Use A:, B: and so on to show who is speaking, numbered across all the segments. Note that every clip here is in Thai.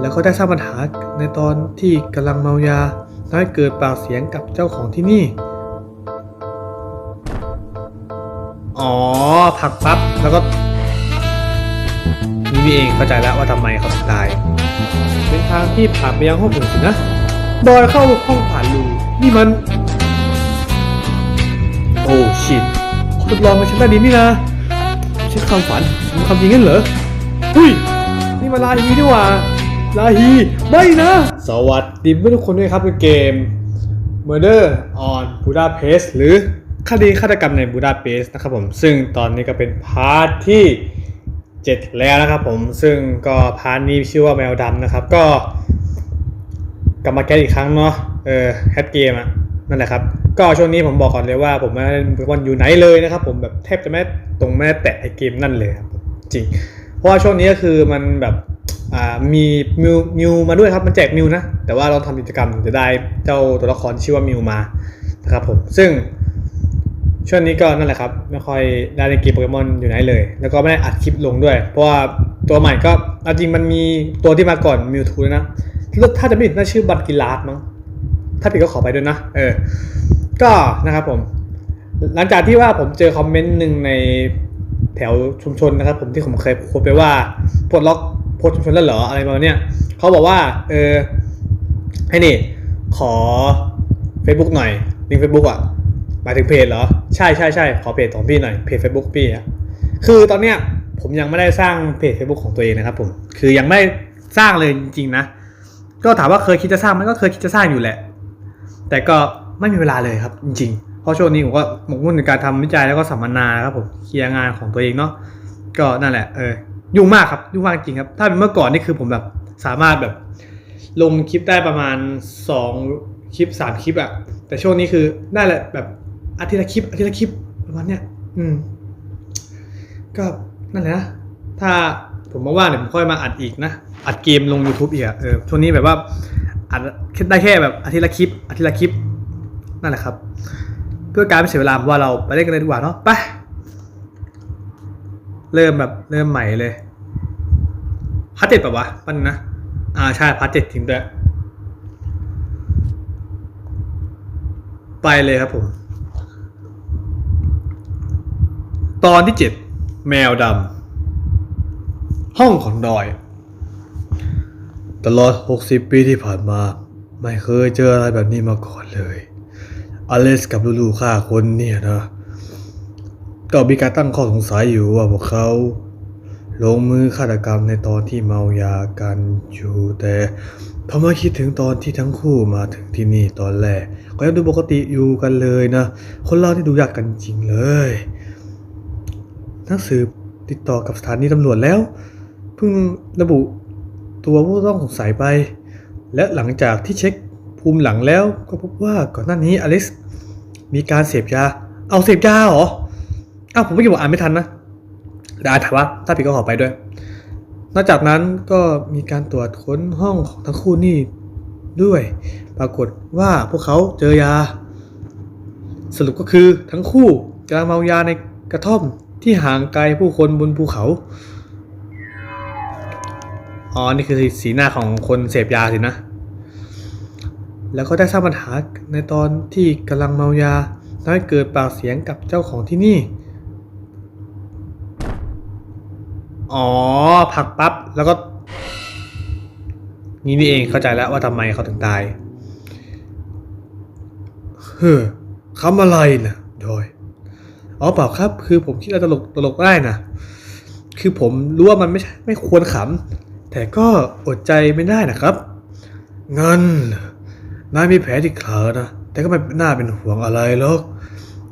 A: แล้วก็ได้สร้างปัญหาในตอนที่กำลังเมายาทำให้เกิดปากเสียงกับเจ้าของที่นี่ อ๋อผักปั๊บแล้วก็นี่นี่เองเข้าใจแล้วว่าทำไมเขาถึงตาย เป็นทางที่ผ่านไปยังห้องอื่นสินะโดยเข้าห้องผ่านรูนี่มัน โอ้ชิตทดลองมาฉันได้ดีนี่นะไม่ใช่ความฝันมันความจริงงั้นเหรอเฮ้ย นี่มาลาฮีนี่หว่าลาฮีไม่นะ สวัสดีเพื่อนทุกคนด้วยครับในเกม Murder on Budapest หรือคดีฆาตกรรมในบูดาเปสต์นะครับผม ซึ่งตอนนี้ก็เป็นพาร์ทที่ 7 แล้วนะครับผม ซึ่งก็พาร์ทนี้ชื่อว่าแมวดำนะครับ ก็กลับมาแก้อีกครั้งเนาะ เออแฮปเกมอะนั่นแหละครับ ก็ช่วงนี้ผมบอกก่อนเลยว่าผมไม่ได้เล่นอนอยู่ไหนเลยนะครับผมแบบแทบจะไม่ตรงไม่ได้แตะไอเกมนั่นเลยครับจริง ราะว่าช่วงนี้ก็คือมันแบบอ่ามีมิวมิวมาด้วยครับมันแจกมิวนะ แต่ว่าเราทำกิจกรรมจะได้เจ้าตัวละครที่ชื่อว่ามิวมานะครับผมซึ่งช่วงนี้ก็นั่นแหละครับไม่ค่อยได้เล่นเกมโปเกมอนอยู่ไหนเลย แล้วก็ไม่ได้อัดคลิปลงด้วย เพราะว่าตัวใหม่ก็เอาจริงมันมีตัวที่มาก่อนมิวทูนะถ้าจะไม่ผิดน่าชื่อบัตกิลาสมั้งถ้าผิดก็ขอไปด้วยนะ เออ ก็นะครับผม หลังจากที่ว่าผมเจอคอมเมนต์หนึ่งใน แถวชุมชนนะครับผมที่ผมเคยโพสต์ไปว่าปลดล็อกโพสชุมชนแล้วเหรออะไรประมาณเนี้ยเขาบอกว่าเออให้นี่ขอ Facebook หน่อยลิงก์ Facebook อะหมายถึงเพจเหรอ ใช่ใช่ใช่ขอเพจของพี่หน่อยเพจ Facebook พี่อะคือตอนเนี้ยผมยังไม่ได้สร้างเพจ Facebook ของตัวเองนะครับผมคือยังไม่สร้างเลยจริงๆนะ ก็ถามว่าเคยคิดจะสร้างมันก็เคยคิดจะสร้างอยู่แหละ แต่ก็ไม่มีเวลาเลยครับจริงๆ เพราะช่วงนี้ผมก็หมกมุ่นในการทำวิจัยแล้วก็สัมมนาครับผมเคลียร์งานของตัวเองเนาะก็นั่นแหละเออยุ่งมากครับยุ่งมากจริงครับ ถ้าเป็นเมื่อก่อนนี่คือผมแบบสามารถแบบ ลงคลิปได้ประมาณ 2 คลิป 3 คลิปอะแต่ช่วงนี้คือได้แหละแบบอาทิตย์ละคลิปอาทิตย์ละคลิปประมาณเนี้ยอืม ก็นั่นแหละนะถ้าผมมาว่างเดี๋ยวผมค่อยมาอัดอีกนะ อัดเกมลง YouTube อีกอะเออช่วงนี้แบบว่าอัดได้แค่แบบอาทิตย์ละคลิปอาทิตย์ละคลิปนั่นแหละครับ พื่อการไม่เสียเวลาว่าเราไปเล่นกันเลยดีกว่าเนาะไปเริ่มแบบเริ่มใหม่เลยพาร์ทเจ็ดปะวะปันนะอ่าใช่พาร์ทเจ็ดทิ้งด้วยไปเลยครับผม ตอนที่เจ็ดแมวดำห้องของดอย ตลอด 60 ปีที่ผ่านมา ไม่เคยเจออะไรแบบนี้มาก่อนเลย อเลสกับลูลูฆ่าคนเนี่ยนะก็มีการตั้งข้อสงสัยอยู่ว่าพวกเขาลงมือฆาตกรรมในตอนที่เมายากันอยู่แต่พอมาคิดถึงตอนที่ทั้งคู่มาถึงที่นี่ตอนแรกก็ยังดูปกติอยู่กันเลยนะ คนเราที่ดูยากกันจริงเลยนักสืบติดต่อกับสถานีตำรวจแล้วเพิ่งระบุตัวผู้ต้องสงสัยไป และหลังจากที่เช็ค ภูมิหลังแล้ว ก็พบว่าก่อนหน้านี้อลิสมีการเสพยา เอาเสพยาเหรออ้าวผมไม่เกี่ยวกับอ่านไม่ทันนะแต่อ่านถามว่าถ้าผิดก็ขอไปด้วย นอกจากนั้นก็มีการตรวจค้นห้องของทั้งคู่นี่ด้วย ปรากฏว่าพวกเขาเจอยา สรุปก็คือทั้งคู่กำลังเมายาในกระท่อมที่ห่างไกลผู้คนบนภูเขา อ๋อ นี่คือสีหน้าของคนเสพยาสินะ แล้วก็ได้สร้างปัญหาในตอนที่กำลังเมายาทำให้เกิดปากเสียงกับเจ้าของที่นี่ อ๋อผักปั๊บแล้วก็ นี่นี่เองเข้าใจแล้วว่าทำไมเขาถึงตาย เฮ้อคำอะไรนะดอยอ๋อเปล่าครับ คือผมคิดว่าตลกตลกได้นะคือผมรู้ว่ามันไม่ไม่ควรขำแต่ก็อดใจไม่ได้นะครับ เงิน นายมีแผลที่ขานะ แต่ก็ไม่น่าเป็นห่วงอะไรหรอก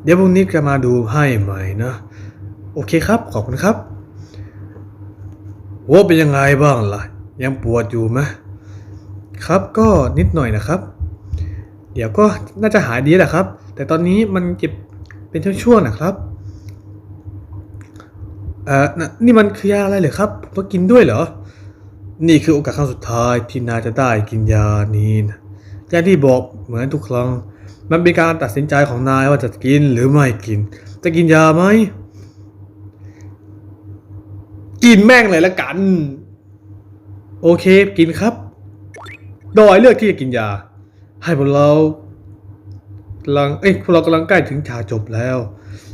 A: เดี๋ยวพรุ่งนี้จะมาดูให้ใหม่นะ โอเคครับ ขอบคุณครับ หัวเป็นยังไงบ้างล่ะ ยังปวดอยู่ไหมครับก็นิดหน่อยนะครับ เดี๋ยวก็น่าจะหายดีแหละครับ แต่ตอนนี้มันเจ็บเป็นช่วงๆนะครับเอ่อนี่มันคือยาอะไรเหรอครับผมต้องกินด้วยเหรอ นี่คือโอกาสครั้งสุดท้ายที่นายจะได้กินยานี้นะ อย่างที่บอกเหมือนทุกครั้ง มันเป็นการตัดสินใจของนายว่าจะกินหรือไม่กิน จะกินยาไหม กินแม่งเลยละกัน โอเค กินครับดอยเลือกที่จะกินยา ให้พวกเรากำลังเอ้ยพวกเรากำลังใกล้ถึงฉากจบแล้ว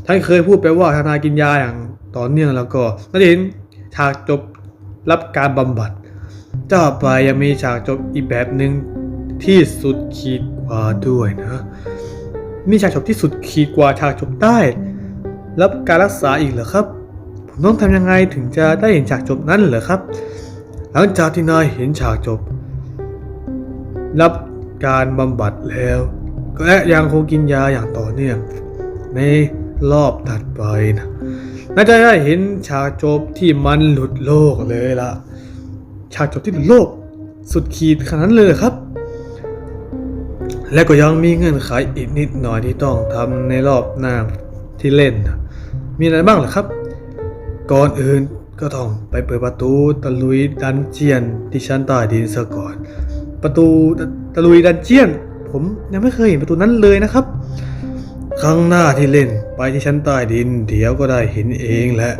A: ท่านเคยพูดไปว่าถ้านายกินยาอย่างต่อเนื่องแล้วก็น่าจะเห็นฉากจบรับการบำบัดต่อไปยังมีฉากจบอีกแบบหนึ่ง ที่สุดขีดกว่าด้วยนะมีฉากจบที่สุดขีดกว่าฉากจบได้รับการรักษาอีกเหรอครับ ผมต้องทำยังไงถึงจะได้เห็นฉากจบนั้นเหรอครับ หลังจากที่นายเห็นฉากจบ รับการบำบัดแล้ว ก็และยังคงกินยาอย่างต่อเนื่องในรอบถัดไปนะน่าจะได้เห็นฉากจบที่มันหลุดโลกเลยล่ะ ฉากจบที่หลุดโลก สุดขีดขนาดนั้นเลยครับ และก็ยังมีเงื่อนไขอีกนิดหน่อยที่ต้องทำในรอบหน้าที่เล่น มีอะไรบ้างเหรอครับ ก่อนอื่นก็ต้องไปเปิดประตูตะลุยดันเจียนที่ชั้นใต้ดินซะก่อน ประตูตะลุยดันเจียน ผมยังไม่เคยเห็นประตูนั้นเลยนะครับ ครั้งหน้าที่เล่นไปที่ชั้นใต้ดิน เดี๋ยวก็ได้เห็นเองแหละ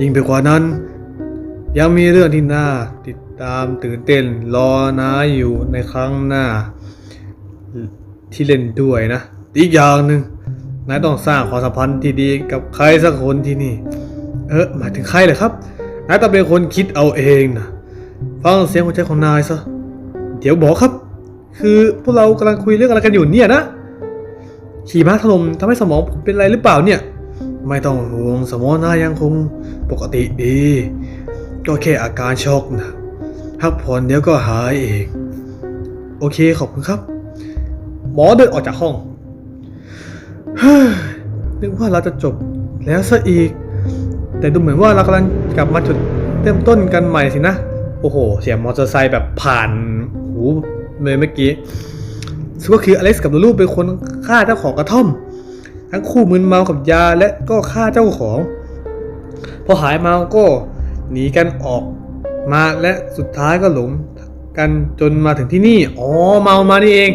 A: ยิ่งไปกว่านั้น ยังมีเรื่องที่น่าติดตามตื่นเต้นรอนาอยู่ในครั้งหน้า ที่เล่นด้วยนะ อีกอย่างหนึ่งนายต้องสร้างความสัมพันธ์ที่ดีกับใครสักคนที่นี่ เออหมายถึงใครเลยครับ นายต้องเป็นคนคิดเอาเองนะ ฟังเสียงหัวใจของนายซะ เดี๋ยวบอกครับ คือพวกเรากำลังคุยเรื่องอะไรกันอยู่เนี่ยนะ ขี่ม้าถล่มทำให้สมองผมเป็นไรหรือเปล่าเนี่ย ไม่ต้องห่วงสมองนายยังคงปกติดี ก็แค่อาการช็อกนะพักผ่อนเดี๋ยวก็หายเอง โอเคขอบคุณครับ หมอเดินออกจากห้องเฮ้ยนึกว่าเราจะจบแล้วซะอีก แต่ดูเหมือนว่าเรากำลังกลับมาจุดเริ่มต้นกันใหม่สินะ โอ้โห เสียงมอเตอร์ไซค์แบบผ่านหูเลยเมื่อกี้ซึ่งก็คืออเล็กซ์กับลูลูเป็นคนฆ่าเจ้าของกระท่อม ทั้งคู่มึนเมากับยาและก็ฆ่าเจ้าของ พอหายเมาก็หนีกันออกมาและสุดท้ายก็หลงกันจนมาถึงที่นี่ อ๋อ เมามานี่เอง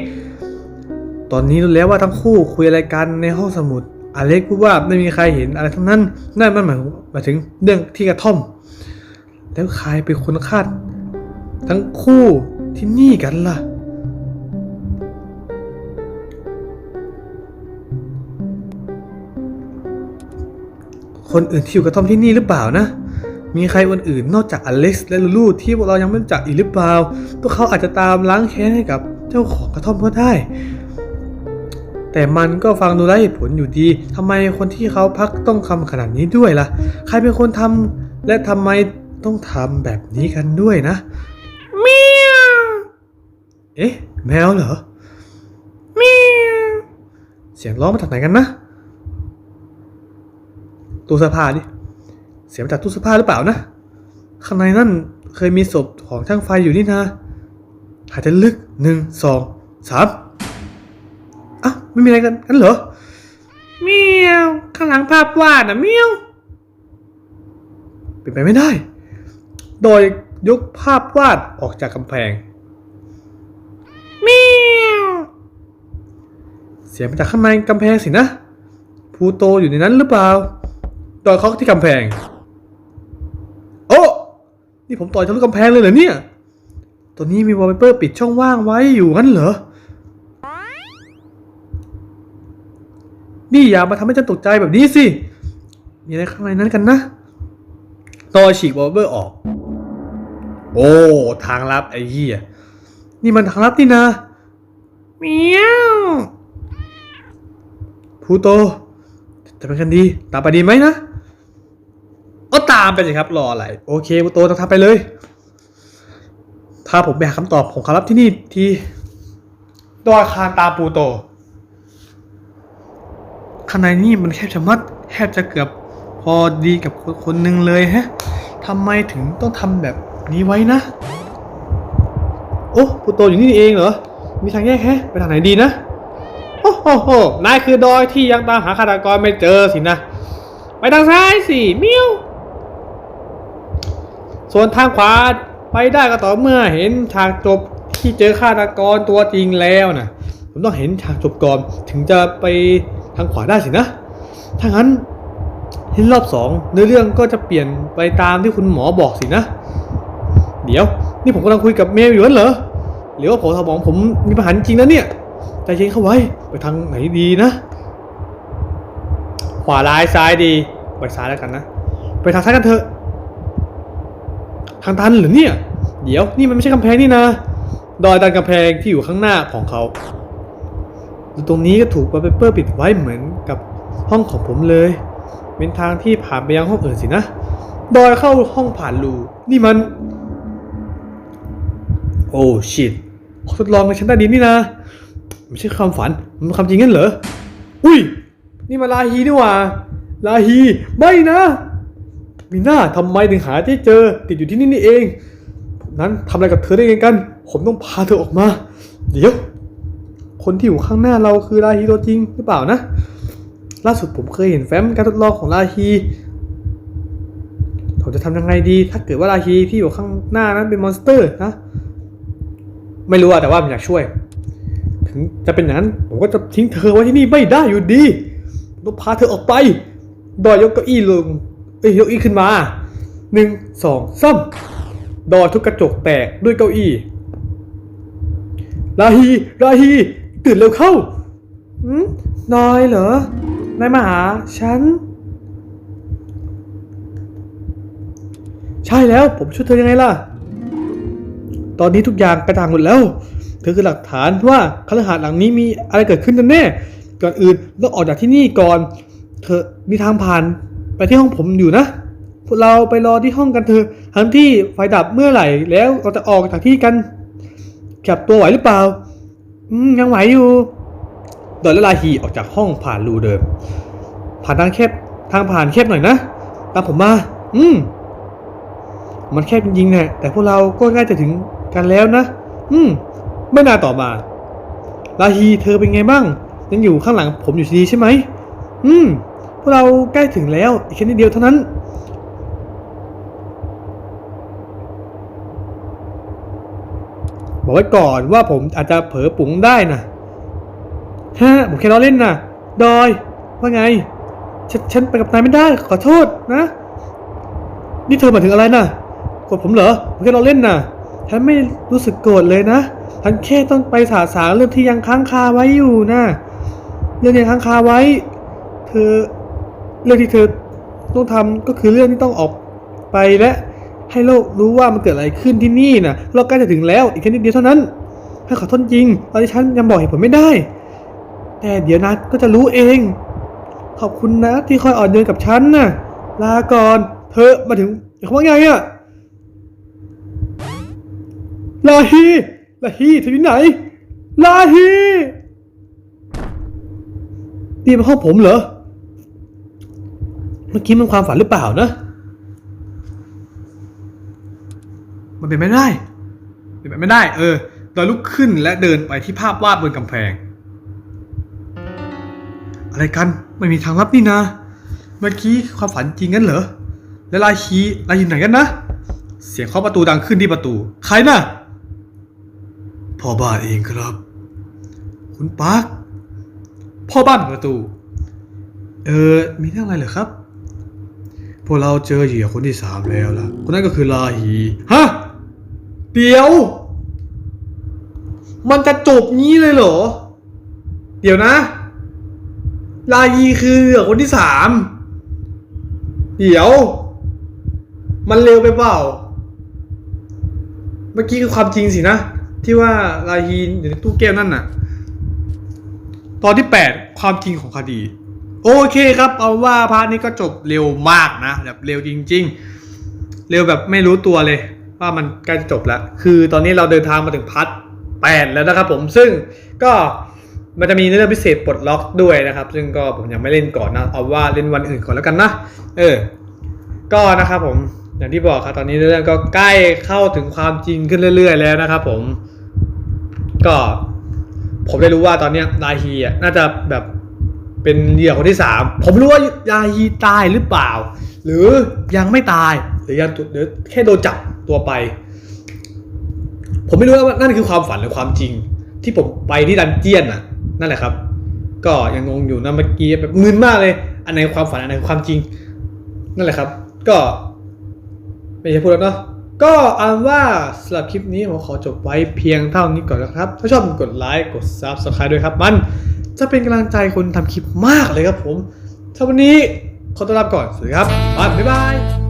A: ตอนนี้รู้แล้วว่าทั้งคู่คุยอะไรกันในห้องสมุด อเล็กพูดว่าไม่มีใครเห็นอะไรทั้งนั้นนั่นมันหมายหมายถึงเรื่องที่กระท่อม แล้วใครเป็นคนฆ่าทั้งคู่ที่นี่กันล่ะ คนอื่นที่อยู่กระท่อมที่นี่หรือเปล่านะ มีใครคนอื่นนอกจากอเล็กซ์และลูลูที่พวกเรายังไม่รู้จักอีกหรือเปล่า พวกเขาอาจจะตามล้างแค้นให้กับเจ้าของกระท่อมก็ได้ แต่มันก็ฟังดูไร้เหตุผลอยู่ดีทำไมคนที่เขาพักต้องทำขนาดนี้ด้วยล่ะ ใครเป็นคนทำและทำไมต้องทำแบบนี้กันด้วยนะเมียวเอ๊ะ แมวเหรอเมียวเสียงร้องมาจากไหนกันนะตู้เสื้อผ้าดิเสียงมาจากตู้เสื้อผ้าหรือเปล่านะข้างในนั่นเคยมีศพของช่างไฟอยู่นี่นะหายใจลึกหนึ่งสองสาม อ้าวไม่มีอะไรกันกันเหรอเมียวข้างหลังภาพวาดนะเมียวเป็นไปไม่ได้ โดยยกภาพวาดออกจากกำแพงเมียวเสียงมาจากข้างในกำแพงสินะพลูโตอยู่ในนั้นหรือเปล่าต่อยเขาที่กำแพง โอ้นี่ผมต่อยทะลุกำแพงเลยเหรอเนี่ยตัวนี้มีวอลเปเปอร์ปิดช่องว่างไว้อยู่งั้นเหรอ นี่อย่ามาทำให้ฉันตกใจแบบนี้สิ มีอะไรข้างในนั้นกันนะต่อฉีกวอลเปเปอร์ออก โอ้ ทางลับไอ้เหี้ย นี่มันทางลับนี่นะเมียวพูโต จะเป็นกันดี ตามไปดีไหมนะก็ตามไปสิครับ รออะไร โอเคพุโตต้องทำไปเลย ถ้าผมไปหาคำตอบของคำรับที่นี่ทีดอยคานตามปูโต ข้างในนี่มันแคบชะมัดแทบจะเกือบพอดีกับคนคนหนึ่งเลยฮะทำไมถึงต้องทำแบบนี้ไว้นะ โอ้ปูโตอยู่นี่เองเหรอ มีทางแยกแฮะ ไปทางไหนดีนะ โอ้โหโหนายคือดอยที่ยังตามหาฆาตกรไม่เจอสินะ ไปทางซ้ายสิมียวส่วนทางขวาไปได้ก็ต่อเมื่อเห็นฉากจบที่เจอฆาตกรตัวจริงแล้วนะผมต้องเห็นฉากจบก่อนถึงจะไป ทางขวาได้สินะ ถ้างั้นเห็นรอบสองเนื้อเรื่องก็จะเปลี่ยนไปตามที่คุณหมอบอกสินะ เดี๋ยว นี่ผมกำลังคุยกับเมลอยู่นั่นเหรอหรือว่าผมสมองผมมีปัญหาจริงนะเนี่ยใจเย็นเข้าไว้ไปทางไหนดีนะ ขวาร้ายซ้ายดีไปซ้ายแล้วกันนะ ไปทางซ้ายกันเถอะ ทางตันหรือเนี่ย เดี๋ยวนี่มันไม่ใช่กำแพงนี่นะ ดอยดันกำแพงที่อยู่ข้างหน้าของเขา ตรงนี้ก็ถูกวอลเปเปอร์ปิดไว้เหมือนกับห้องของผมเลย เป็นทางที่ผ่านไปยังห้องอื่นสินะ ดอยเข้าห้องผ่านรูนี่มัน โอ้ชิตทดลองในชั้นใต้ดินนี่นะ ไม่ใช่ความฝัน มันเป็นความจริงงั้นเหรอ อุ้ย นี่มันลาฮีนี่หว่า ลาฮี ไม่นะ มีหน้าทำไมถึงหาไม่เจอ ติดอยู่ที่นี่นี่เอง นั้นทำอะไรกับเธอได้ไงกัน ผมต้องพาเธอออกมา เดี๋ยว คนที่อยู่ข้างหน้าเราคือลาฮีตัวจริงหรือเปล่านะ ล่าสุดผมเคยเห็นแฟ้มการทดลองของลาฮีผมจะทำยังไงดี ถ้าเกิดว่าลาฮีที่อยู่ข้างหน้านั้นเป็นมอนสเตอร์นะ ไม่รู้อะแต่ว่าผมอยากช่วย ถึงจะเป็นอย่างนั้น ผมก็จะทิ้งเธอไว้ที่นี่ไม่ได้อยู่ดีต้องพาเธอออกไป ดอยยกเก้าอี้ลง เอ้ยยกอี้ขึ้นมาหนึ่งสองสามดอยทุกกระจกแตกด้วยเก้าอี้ ราฮี ราฮี ตื่นเร็วเข้าอืมนอยเหรอนายมาหาฉัน ใช่แล้วผมช่วยเธอยังไงล่ะ ตอนนี้ทุกอย่างกระจ่างหมดแล้ว เธอคือหลักฐานว่าคฤหาสน์หลังนี้มีอะไรเกิดขึ้นกันแน่ ก่อนอื่นต้องออกจากที่นี่ก่อน เธอมีทางผ่านไปที่ห้องผมอยู่นะพวกเราไปรอที่ห้องกันเถอะทั้งที่ไฟดับเมื่อไหร่แล้วเราจะออกจากที่กันจับตัวไหวหรือเปล่า ยังไหวอยู่โดยละลาฮีออกจากห้องผ่านรูเดิม ผ่านทางแคบทางผ่านแคบหน่อยนะ ตามผมมา อืม มันแคบจริงๆแหละแต่พวกเราก็ใกล้จะถึงกันแล้วนะ อืม ไม่นานต่อมา ลาฮีเธอเป็นไงบ้าง ยังอยู่ข้างหลังผมอยู่ดีใช่ไหม อืม พวกเราใกล้ถึงแล้ว อีกแค่นิดเดียวเท่านั้น บอกไว้ก่อนว่าผมอาจจะเผลอปุ๋งได้นะฮะผมแค่ล้อเล่นนะดอย ว่าไงฉนฉันไปกับนายไม่ได้ขอโทษนะ นี่เธอหมายถึงอะไรนะโกรธผมเหรอผมแค่ล้อเล่นนะฉันไม่รู้สึกโกรธเลยนะฉันแค่ต้องไปสาสางเรื่องที่ยังค้างคาไว้อยู่นะเรื่องยังค้างคาไว้ เธอเรื่องที่เธอต้องทำก็คือเรื่องที่ต้องออกไปและ ให้โลกรู้ว่ามันเกิดอะไรขึ้นที่นี่นะเราใกล้จะถึงแล้วอีกแค่นิดเดียวเท่านั้นให้ขอโทษจริงตอนนี้ฉันยังบอกเหตุผลไม่ได้ แต่เดี๋ยวนัดก็จะรู้เอง ขอบคุณนะที่คอยอ่อนโยนกับฉันนะลาก่อนเธอมาถึงคำว่าไงอะลาฮีลาฮีเธออยู่ไหนลาฮีนี่เป็นห้องผมเหรอเมื่อกี้มันความฝันหรือเปล่านะ มันเป็นไม่ได้ เป็นไปไม่ได้ เออโดยลุกขึ้นและเดินไปที่ภาพวาดบนกำแพง อะไรกัน ไม่มีทางลับนี่นะ เมื่อกี้ความฝันจริงงั้นเหรอ แล้วลายคีลายอยู่ไหนกันนะ เสียงเคาะประตูดังขึ้นที่ประตู ใครน่ะพ่อบ้านเองครับ คุณปาร์คพ่อบ้านเปิดประตู เออ มีเรื่องอะไรเหรอครับ พวกเราเจอเหยื่อคนที่สามแล้วล่ะ คนนั้นก็คือลาฮีฮะ เดี๋ยว มันจะจบงี้เลยเหรอ เดี๋ยวนะ ลาฮีคือเหยื่อคนที่สาม เดี๋ยว มันเร็วไปเปล่า เมื่อกี้คือความจริงสินะ ที่ว่าลาฮีอยู่ในตู้แก้วนั่นน่ะ ตอนที่8ความจริงของคดี โอเคครับ เอาว่าพาร์ทนี้ก็จบเร็วมากนะแบบเร็วจริง ๆ เร็วแบบไม่รู้ตัวเลย ว่ามันใกล้จะจบแล้ว คือตอนนี้เราเดินทางมาถึงพาร์ทแปดแล้วนะครับผม ซึ่งก็มันจะมีเรื่องพิเศษปลดล็อกด้วยนะครับ ซึ่งก็ผมยังไม่เล่นก่อนนะ เอาว่าเล่นวันอื่นก่อนแล้วกันนะ เออ ก็นะครับผม อย่างที่บอกครับตอนนี้เรื่องก็ใกล้เข้าถึงความจริงขึ้นเรื่อย ๆ แล้วนะครับผม ก็ผมได้รู้ว่าตอนนี้ยลาฮีอะน่าจะแบบเป็นเหยื่อคนที่สาม ผมรู้ว่าลาฮีตายหรือเปล่า หรือยังไม่ตาย หรือยังหรือแค่โดนจับตัวไป ผมไม่รู้ว่านั่นคือความฝันหรือความจริง ที่ผมไปที่ดันเจียนน่ะ นั่นแหละครับ ก็ยังงงอยู่นะเมื่อกี้แบบมึนมากเลย อันไหนความฝันอันไหนความจริง นั่นแหละครับ ก็ไม่ใช่พูดแล้วเนาะก็เอานว่าสำหรับคลิปนี้ผมขอจบไว้เพียงเท่านี้ก่อนนะครับ ถ้าชอบกดไลค์กด Subscribe ด้วยครับมันจะเป็นกำลังใจคนทำคลิปมากเลยครับผมถ้าวันนี้ขอต้อนรับก่อนสวัสดีครับบ๊ายบาย